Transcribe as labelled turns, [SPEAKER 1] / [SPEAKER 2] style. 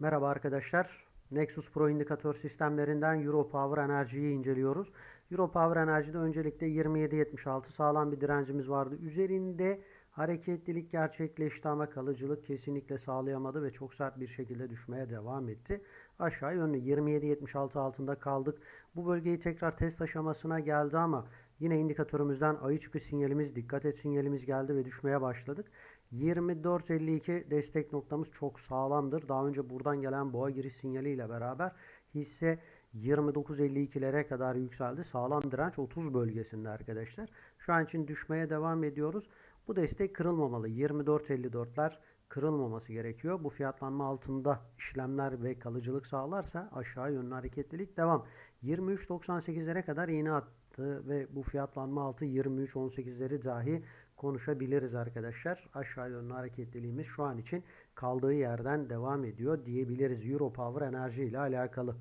[SPEAKER 1] Merhaba arkadaşlar. Nexus Pro indikatör sistemlerinden Euro Power Enerji'yi inceliyoruz. Euro Power Enerji'de öncelikle 27.76 sağlam bir direncimiz vardı. Üzerinde hareketlilik gerçekleşti ama kalıcılık kesinlikle sağlayamadı ve çok sert bir şekilde düşmeye devam etti. Aşağı yönlü 27.76 altında kaldık. Bu bölgeyi tekrar test aşamasına geldi ama yine indikatörümüzden ayı çıkış sinyalimiz, dikkat et sinyalimiz geldi ve düşmeye başladık. 24.52 destek noktamız çok sağlamdır. Daha önce buradan gelen boğa giriş sinyaliyle beraber hisse 29.52'lere kadar yükseldi. Sağlam direnç 30 bölgesinde arkadaşlar. Şu an için düşmeye devam ediyoruz. Bu destek kırılmamalı. 24.54'ler kırılmaması gerekiyor. Bu fiyatlanma altında işlemler ve kalıcılık sağlarsa aşağı yönlü hareketlilik devam. 23.98'lere kadar iğne attı ve bu fiyatlanma altı 23.18'leri dahi konuşabiliriz arkadaşlar. Aşağı yönlü hareketliliğimiz şu an için kaldığı yerden devam ediyor diyebiliriz. Euro Power enerji ile alakalı.